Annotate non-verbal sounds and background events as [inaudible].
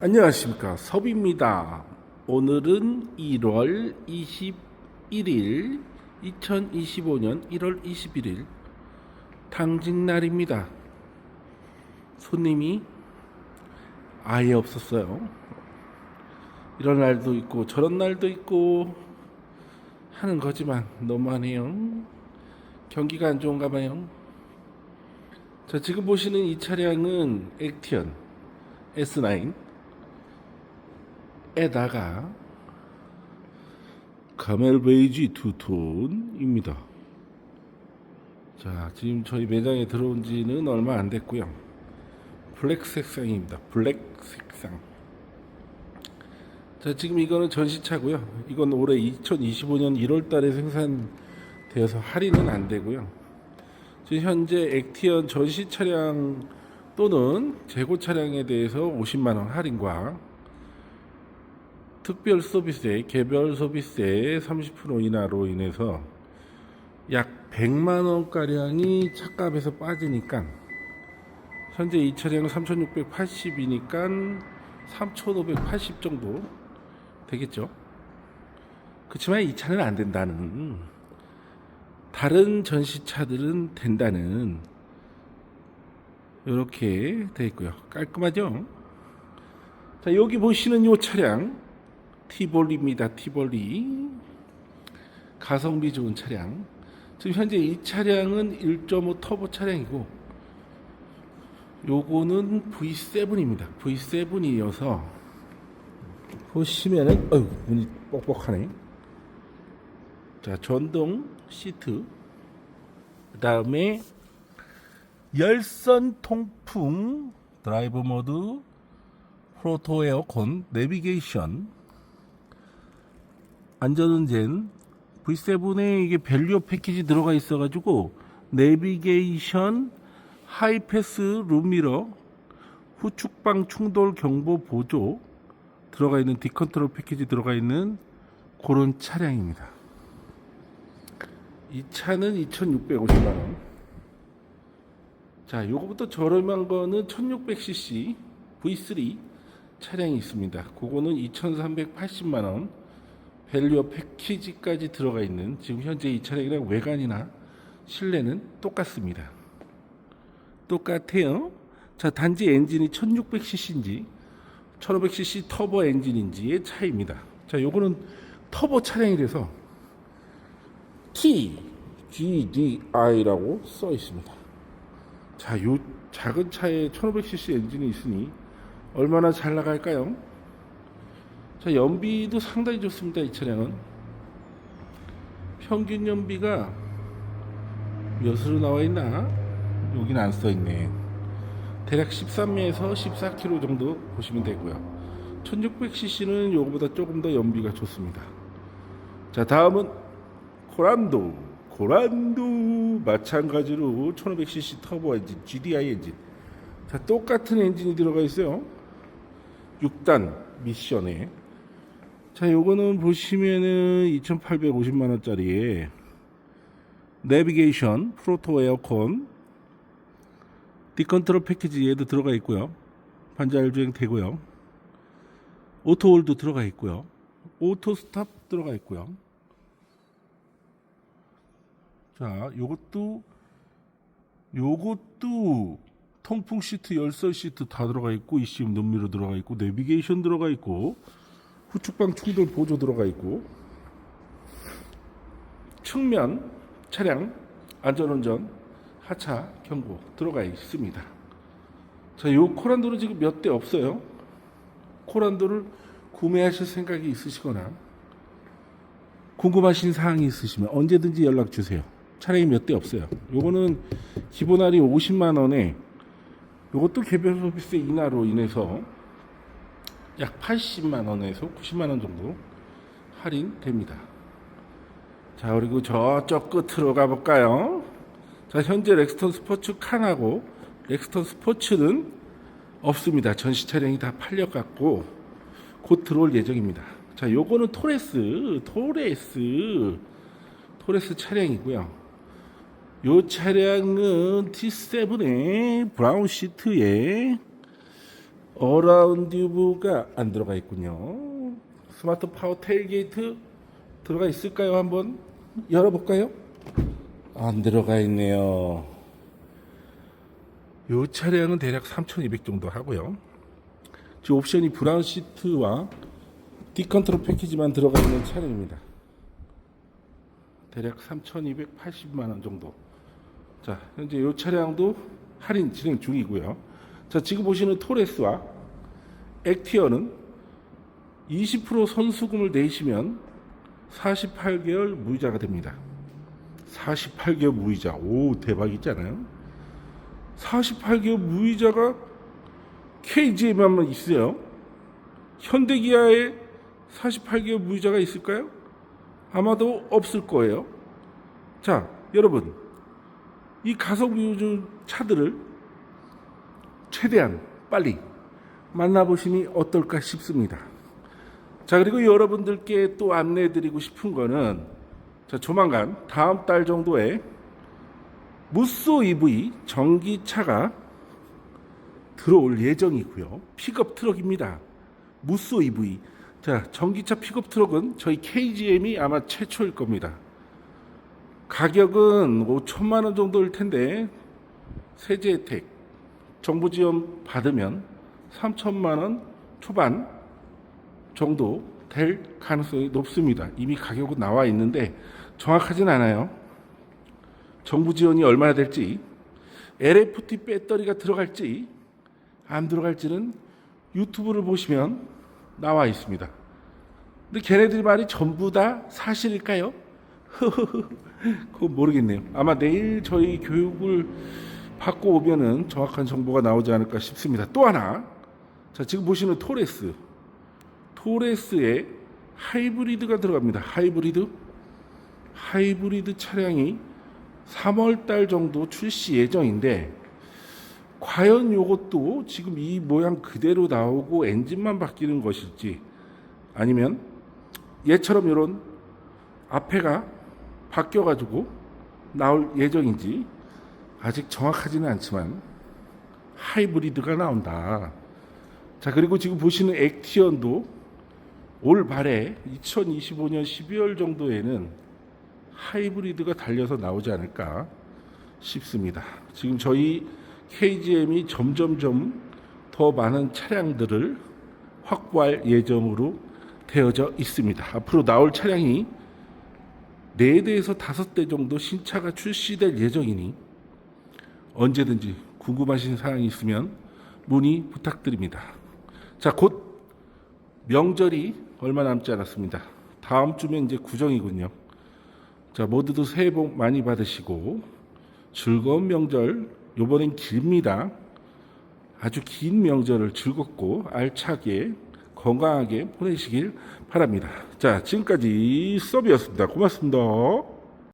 안녕하십니까. 섭입니다. 오늘은 1월 21일 2025년 1월 21일 당직날입니다. 손님이 아예 없었어요. 이런 날도 있고 저런 날도 있고 하는 거지만 너무하네요. 경기가 안 좋은가 봐요. 자 지금 보시는 이 차량은 액티언 S9 에다가 카멜 베이지 투톤입니다. 자, 지금 저희 매장에 들어온 지는 얼마 안 됐고요. 블랙 색상입니다. 블랙 색상. 자, 지금 이거는 전시차고요. 이건 올해 2025년 1월 달에 생산되어서 할인은 안 되고요. 지금 현재 액티언 전시 차량 또는 재고 차량에 대해서 50만 원 할인과 특별 서비스에 개별 서비스에 30% 인하로 인해서 약 100만 원 가량이 차값에서 빠지니까 현재 이 차량은 3,680이니까 3,580 정도 되겠죠. 그렇지만 이 차는 안 된다는 다른 전시차들은 된다는 이렇게 돼 있고요. 깔끔하죠? 자, 여기 보시는 이 차량 티볼리입니다. 티볼리. 가성비 좋은 차량. 지금 현재 이 차량은 1.5 터보 차량이고 요거는 V7입니다. V7이어서 보시면은 어휴 문이 뻑뻑하네. 자 전동 시트 그다음에 열선 통풍 드라이브 모드 프로토 에어컨 내비게이션 안전운전 V7에 이게 밸류 패키지 들어가 있어가지고 내비게이션 하이패스 룸미러 후축방 충돌 경보 보조 들어가 있는 디컨트롤 패키지 들어가 있는 그런 차량입니다. 이 차는 2,650만 원. 자, 요거부터 저렴한 거는 1,600cc V3 차량이 있습니다. 그거는 2,380만 원. 밸류어 패키지까지 들어가 있는 지금 현재 이 차량이랑 외관이나 실내는 똑같습니다. 똑같아요. 자, 단지 엔진이 1600cc인지 1500cc 터보 엔진인지의 차이입니다. 자, 요거는 터보 차량이라서 T GDI라고 써 있습니다. 자, 요 작은 차에 1500cc 엔진이 있으니 얼마나 잘 나갈까요? 자, 연비도 상당히 좋습니다. 이 차량은. 평균 연비가 몇으로 나와 있나? 여긴 안 써 있네. 대략 13에서 14km 정도 보시면 되고요. 1600cc는 요거보다 조금 더 연비가 좋습니다. 자, 다음은 코란도. 코란도 마찬가지로 1500cc 터보 엔진, GDI 엔진. 자, 똑같은 엔진이 들어가 있어요. 6단 미션에 자, 요거는 보시면은 2,850만 원짜리에 내비게이션, 프로토 에어컨, 디컨트롤 패키지 얘도 들어가 있고요. 반자율 주행 되고요. 오토홀도 들어가 있고요. 오토 스탑 들어가 있고요. 자, 요것도 요것도 통풍 시트, 열선 시트 다 들어가 있고 ECM 눈미러 들어가 있고 내비게이션 들어가 있고 후축방 충돌 보조 들어가 있고 측면 차량 안전운전 하차 경고 들어가 있습니다. 자, 요 코란도는 지금 몇 대 없어요. 코란도를 구매하실 생각이 있으시거나 궁금하신 사항이 있으시면 언제든지 연락 주세요. 차량이 몇 대 없어요. 요거는 기본 할인 50만 원에 요것도 개별 서비스 인하로 인해서 약 80만 원에서 90만 원 정도 할인됩니다. 자, 그리고 저쪽 끝으로 가볼까요? 자, 현재 렉스턴 스포츠 칸하고 렉스턴 스포츠는 없습니다. 전시 차량이 다 팔려갔고 곧 들어올 예정입니다. 자, 요거는 토레스, 토레스, 토레스 차량이고요. 요 차량은 T7의 브라운 시트에 어라운드 뷰가 안 들어가 있군요. 스마트 파워 테일게이트 들어가 있을까요? 한번 열어볼까요? 안 들어가 있네요. 이 차량은 대략 3,200 정도 하고요. 지금 옵션이 브라운 시트와 디컨트롤 패키지만 들어가 있는 차량입니다. 대략 3,280만 원 정도. 자, 현재 이 차량도 할인 진행 중이고요. 자, 지금 보시는 토레스와 액티어는 20% 선수금을 내시면 48개월 무이자가 됩니다. 48개월 무이자. 오, 대박이잖아요. 48개월 무이자가 KGM에만 있어요. 현대기아에 48개월 무이자가 있을까요? 아마도 없을 거예요. 자, 여러분. 이 가성비 차들을 최대한 빨리 만나보시니 어떨까 싶습니다. 자, 그리고 여러분들께 또 안내해 드리고 싶은 거는 자, 조만간 다음 달 정도에 무쏘 EV 전기차가 들어올 예정이고요. 픽업 트럭입니다. 무쏘 EV. 자, 전기차 픽업 트럭은 저희 KGM이 아마 최초일 겁니다. 가격은 5천만 원 정도일 텐데 세제 혜택, 정부 지원 받으면 3천만 원 초반 정도 될 가능성이 높습니다. 이미 가격은 나와 있는데 정확하진 않아요. 정부 지원이 얼마나 될지, LFT 배터리가 들어갈지 안 들어갈지는 유튜브를 보시면 나와 있습니다. 근데 걔네들 말이 전부 다 사실일까요? [laughs] 그건 모르겠네요. 아마 내일 저희 교육을 받고 오면은 정확한 정보가 나오지 않을까 싶습니다. 또 하나, 자 지금 보시는 토레스, 토레스에 하이브리드가 들어갑니다. 하이브리드, 하이브리드 차량이 3월 달 정도 출시 예정인데 과연 이것도 지금 이 모양 그대로 나오고 엔진만 바뀌는 것일지 아니면 얘처럼 이런 앞에가 바뀌어가지고 나올 예정인지 아직 정확하지는 않지만 하이브리드가 나온다. 자 그리고 지금 보시는 액티언도 올 발에 2025년 12월 정도에는 하이브리드가 달려서 나오지 않을까 싶습니다. 지금 저희 KGM이 점점점 더 많은 차량들을 확보할 예정으로 되어져 있습니다. 앞으로 나올 차량이 4대에서 5대 정도 신차가 출시될 예정이니 언제든지 궁금하신 사항이 있으면 문의 부탁드립니다. 자, 곧 명절이 얼마 남지 않았습니다. 다음 주면 이제 구정이군요. 자, 모두도 새해 복 많이 받으시고 즐거운 명절 요번엔 깁니다. 아주 긴 명절을 즐겁고 알차게 건강하게 보내시길 바랍니다. 자, 지금까지 서비였습니다. 고맙습니다.